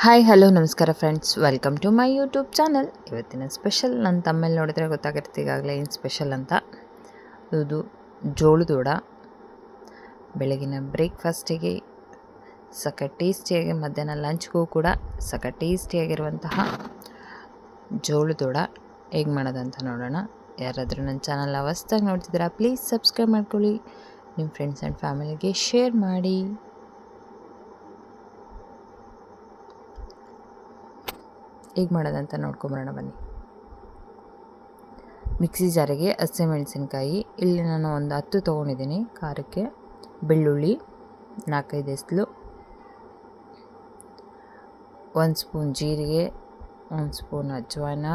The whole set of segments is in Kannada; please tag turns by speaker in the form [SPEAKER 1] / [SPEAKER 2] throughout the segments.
[SPEAKER 1] ಹಾಯ್ ಹಲೋ ನಮಸ್ಕಾರ friends welcome to my YouTube channel ಇವತ್ತಿನ ಸ್ಪೆಷಲ್ ನನ್ನ ತಮ್ಮಲ್ಲಿ ನೋಡಿದ್ರೆ ಗೊತ್ತಾಗಿರುತ್ತೆ ಈಗಾಗಲೇ ಏನು ಸ್ಪೆಷಲ್ ಅಂತ. ಇದು ಜೋಳದ ವಡ. ಬೆಳಗಿನ ಬ್ರೇಕ್ಫಾಸ್ಟಿಗೆ ಸಖ ಟೇಸ್ಟಿಯಾಗಿ ಮಧ್ಯಾಹ್ನ ಲಂಚ್ಗೂ ಕೂಡ ಸಖ ಟೇಸ್ಟಿಯಾಗಿರುವಂತಹ ಜೋಳದ ವಡ. ಹೇಗೆ ಮಾಡೋದಂತ ನೋಡೋಣ. ಯಾರಾದರೂ ನನ್ನ ಚಾನಲ್ ಅವಸ್ಥಾಗಿ ನೋಡ್ತಿದ್ದೀರಾ ಪ್ಲೀಸ್ ಸಬ್ಸ್ಕ್ರೈಬ್ ಮಾಡ್ಕೊಳ್ಳಿ. ನಿಮ್ಮ ಫ್ರೆಂಡ್ಸ್ ಆ್ಯಂಡ್ ಫ್ಯಾಮಿಲಿಗೆ ಶೇರ್ ಮಾಡಿ. ಹೇಗೆ ಮಾಡೋದಂತ ನೋಡ್ಕೊಂಬರೋಣ ಬನ್ನಿ. ಮಿಕ್ಸಿ ಜಾರಿಗೆ ಹಸಿಮೆಣಸಿನ್ಕಾಯಿ ಇಲ್ಲಿ ನಾನು ಒಂದು ಹತ್ತು ತೊಗೊಂಡಿದ್ದೀನಿ. ಖಾರಕ್ಕೆ ಬೆಳ್ಳುಳ್ಳಿ, ನಾಲ್ಕೈದು ಎಸ್ಲು ಒಂದು ಸ್ಪೂನ್ ಜೀರಿಗೆ, ಒಂದು ಸ್ಪೂನ್ ಅಜ್ವಾನ,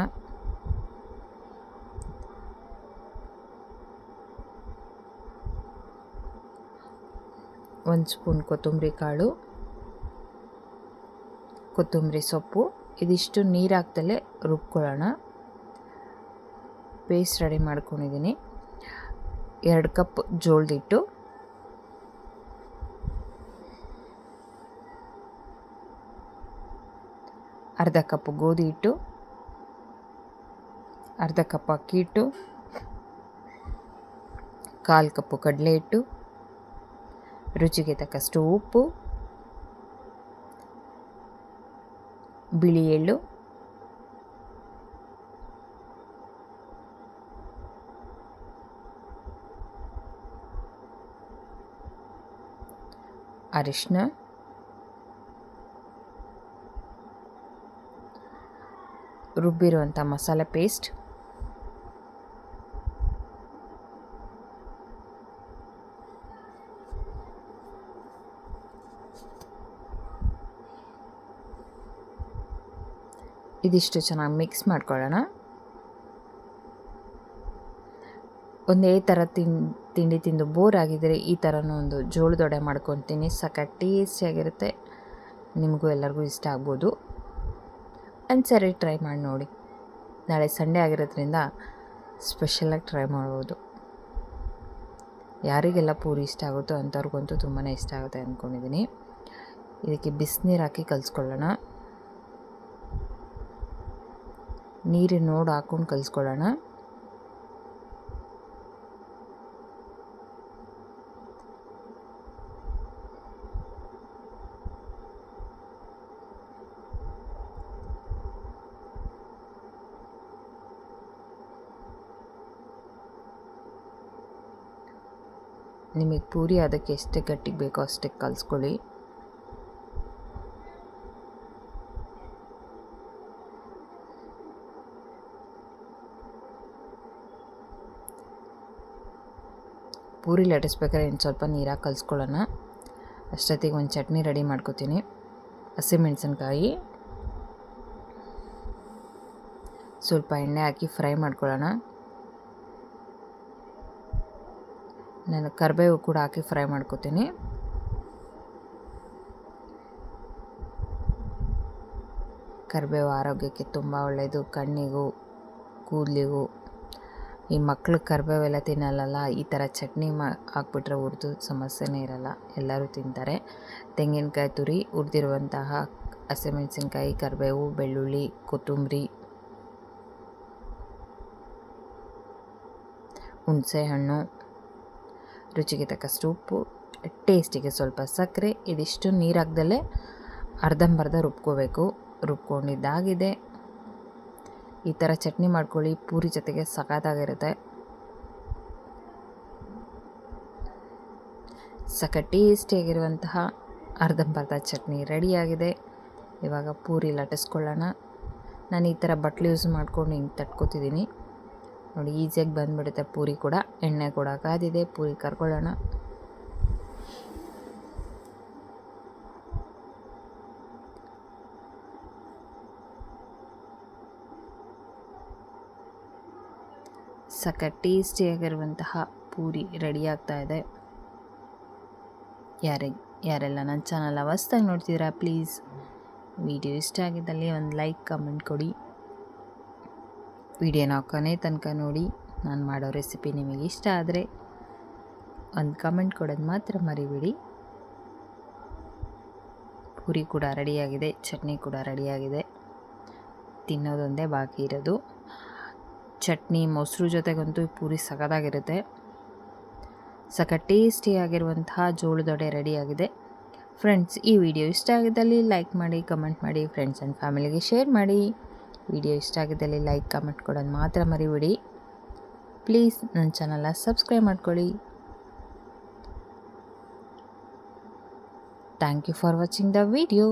[SPEAKER 1] ಒಂದು ಸ್ಪೂನ್ ಕೊತ್ತಂಬರಿ ಕಾಳು, ಕೊತ್ತಂಬರಿ ಸೊಪ್ಪು ಇದಿಷ್ಟು ನೀರು ಹಾಕ್ದಲೇ ರುಬ್ಕೊಳ್ಳೋಣ. ಪೇಸ್ಟ್ ರೆಡಿ ಮಾಡ್ಕೊಂಡಿದ್ದೀನಿ. ಎರಡು ಕಪ್ ಜೋಳದಿಟ್ಟು. ಅರ್ಧ ಕಪ್ ಗೋಧಿ ಹಿಟ್ಟು. ಅರ್ಧ ಕಪ್ ಅಕ್ಕಿ ಹಿಟ್ಟು. ಕಾಲು ಕಪ್ಪು ಕಡಲೆ ಹಿಟ್ಟು. ರುಚಿಗೆ ತಕ್ಕಷ್ಟು ಉಪ್ಪು. ಬಿಳಿ ಎಳ್ಳು ಅರಿಶಿನ ರುಬ್ಬಿರುವಂಥ ಮಸಾಲೆ ಪೇಸ್ಟ್ ಇದಿಷ್ಟು ಚೆನ್ನಾಗಿ ಮಿಕ್ಸ್ ಮಾಡ್ಕೊಳ್ಳೋಣ. ಒಂದೇ ಥರ ತಿನ್, ತಿಂಡಿ ತಿಂದು ಬೋರ್ ಆಗಿದ್ದರೆ ಈ ಥರನೂ ಒಂದು ಜೋಳದೊಡೆ ಮಾಡ್ಕೊತೀನಿ. ಸಖತ್ ಟೇಸ್ಟಿಯಾಗಿರುತ್ತೆ. ನಿಮಗೂ ಎಲ್ಲರಿಗೂ ಇಷ್ಟ ಆಗ್ಬೋದು. ಒಂದು ಸರಿ ಟ್ರೈ ಮಾಡಿ ನೋಡಿ. ನಾಳೆ ಸಂಡೇ ಆಗಿರೋದ್ರಿಂದ ಸ್ಪೆಷಲಾಗಿ ಟ್ರೈ ಮಾಡ್ಬೋದು. ಯಾರಿಗೆಲ್ಲ ಪೂರಿ ಇಷ್ಟ ಆಗುತ್ತೋ ಅಂಥವ್ರಿಗಂತೂ ತುಂಬಾ ಇಷ್ಟ ಆಗುತ್ತೆ ಅಂದ್ಕೊಂಡಿದ್ದೀನಿ. ಇದಕ್ಕೆ ಬಿಸಿನೀರು ಹಾಕಿ ಕಲಿಸ್ಕೊಳ್ಳೋಣ. ನೀರು ನೋಡಿ ಹಾಕ್ಕೊಂಡು ಕಲಿಸ್ಕೊಳ್ಳೋಣ ನಿಮಗೆ ಪೂರಿ ಅದಕ್ಕೆ ಎಷ್ಟು ಗಟ್ಟಿಗೆ ಬೇಕೋ ಅಷ್ಟಕ್ಕೆ ಕಲಿಸ್ಕೊಳ್ಳಿ. ಪೂರಿ ಲಟ್ಟಿಸ್ಬೇಕಾದ್ರೆ ಇನ್ನು ಸ್ವಲ್ಪ ನೀರಾಗಿ ಕಲಿಸ್ಕೊಳ್ಳೋಣ. ಅಷ್ಟೊತ್ತಿಗೆ ಒಂದು ಚಟ್ನಿ ರೆಡಿ ಮಾಡ್ಕೋತೀನಿ. ಹಸಿಮೆಣಸಿನ್ಕಾಯಿ ಸ್ವಲ್ಪ ಎಣ್ಣೆ ಹಾಕಿ ಫ್ರೈ ಮಾಡ್ಕೊಳ್ಳೋಣ. ನಾನು ಕರಿಬೇವು ಕೂಡ ಹಾಕಿ ಫ್ರೈ ಮಾಡ್ಕೋತೀನಿ. ಕರಿಬೇವು ಆರೋಗ್ಯಕ್ಕೆ ತುಂಬ ಒಳ್ಳೆಯದು ಕಣ್ಣಿಗೂ, ಕೂದಲಿಗೂ. ಈ ಮಕ್ಕಳು ಕರಿಬೇವೆಲ್ಲ ತಿನ್ನಲ್ಲಲ್ಲ, ಈ ಥರ ಚಟ್ನಿ ಮಾ, ಹಾಕ್ಬಿಟ್ರೆ ಹುರಿದು ಸಮಸ್ಯೆನೇ ಇರಲ್ಲ. ಎಲ್ಲರೂ ತಿಂತಾರೆ. ತೆಂಗಿನಕಾಯಿ ತುರಿ ಹುರಿದಿರುವಂತಹ ಹಸಿಮೆಣಸಿನ್ಕಾಯಿ, ಕರಿಬೇವು, ಬೆಳ್ಳುಳ್ಳಿ, ಕೊತ್ತಂಬರಿ ಹುಣಸೆ ಹಣ್ಣು ರುಚಿಗೆ ತಕ್ಕಷ್ಟು ಉಪ್ಪು, ಟೇಸ್ಟಿಗೆ ಸ್ವಲ್ಪ ಸಕ್ಕರೆ, ಇದಿಷ್ಟು ನೀರು ಹಾಕ್ದಲ್ಲೇ ಅರ್ಧಂಬರ್ಧ ರುಬ್ಕೋಬೇಕು. ರುಬ್ಕೊಂಡಿದ್ದಾಗಿದೆ. ಈ ಥರ ಚಟ್ನಿ ಮಾಡ್ಕೊಳ್ಳಿ, ಪೂರಿ ಜೊತೆಗೆ ಸಖತ್ತಾಗಿರುತ್ತೆ. ಸಖ ಟೇಸ್ಟಿಯಾಗಿರುವಂತಹ ಅರ್ಧಂಬರ್ಧ ಚಟ್ನಿ ರೆಡಿಯಾಗಿದೆ. ಇವಾಗ ಪೂರಿ ಲಟ್ಟಿಸ್ಕೊಳ್ಳೋಣ. ನಾನು ಈ ಥರ ಬಟ್ಲು ಯೂಸ್ ಮಾಡ್ಕೊಂಡು ಹಿಂಗೆ ತಟ್ಕೋತಿದ್ದೀನಿ. ನೋಡಿ, ಈಸಿಯಾಗಿ ಬಂದುಬಿಡುತ್ತೆ ಪೂರಿ ಕೂಡ, ಎಣ್ಣೆ ಕೂಡ ಕಾದಿದೆ, ಪೂರಿ ಕರ್ಕೊಳ್ಳೋಣ. ಸಖ ಟೇಸ್ಟಿಯಾಗಿರುವಂತಹ ಪೂರಿ ರೆಡಿ ಆಗ್ತಾ ಇದೆ. ಯಾರೇ ಯಾರೆಲ್ಲ ನನ್ನ ಚಾನಲ್ ಅವಸ್ತಾಗಿ ನೋಡ್ತಿದ್ದೀರಾ ಪ್ಲೀಸ್ ವಿಡಿಯೋ ಇಷ್ಟ ಆಗಿದ್ದಲ್ಲಿ ಒಂದು ಲೈಕ್ ಕಮೆಂಟ್ ಕೊಡಿ. ವಿಡಿಯೋನ ಕೊನೆ ತನಕ ನೋಡಿ, ನಾನು ಮಾಡೋ ರೆಸಿಪಿ ನಿಮಗೆ ಇಷ್ಟ ಆದರೆ ಒಂದು ಕಮೆಂಟ್ ಕೊಡೋದು ಮಾತ್ರ ಮರಿಬೇಡಿ. ಪೂರಿ ಕೂಡ ರೆಡಿಯಾಗಿದೆ ಚಟ್ನಿ ಕೂಡ ರೆಡಿಯಾಗಿದೆ ತಿನ್ನೋದೊಂದೇ ಬಾಕಿ ಇರೋದು. ಚಟ್ನಿ, ಮೊಸರು ಜೊತೆಗಂತೂ ಈ ಪೂರಿ ಸಖತ್ತಾಗಿರುತ್ತೆ ಸಖ ಟೇಸ್ಟಿಯಾಗಿರುವಂತಹ ಜೋಳದೊಡೆ ರೆಡಿಯಾಗಿದೆ. ಫ್ರೆಂಡ್ಸ್ ಈ ವಿಡಿಯೋ ಇಷ್ಟ ಆಗಿದ್ದಲ್ಲಿ ಲೈಕ್ ಮಾಡಿ ಕಮೆಂಟ್ ಮಾಡಿ ಫ್ರೆಂಡ್ಸ್ ಆ್ಯಂಡ್ ಫ್ಯಾಮಿಲಿಗೆ ಶೇರ್ ಮಾಡಿ. ವಿಡಿಯೋ ಇಷ್ಟ ಆಗಿದ್ದಲ್ಲಿ ಲೈಕ್ ಕಮೆಂಟ್ ಕೊಡೋದು ಮಾತ್ರ ಮರಿಬಿಡಿ. ಪ್ಲೀಸ್ ನನ್ನ ಚಾನಲ್ನ ಸಬ್ಸ್ಕ್ರೈಬ್ ಮಾಡ್ಕೊಳ್ಳಿ. Thank you for watching the video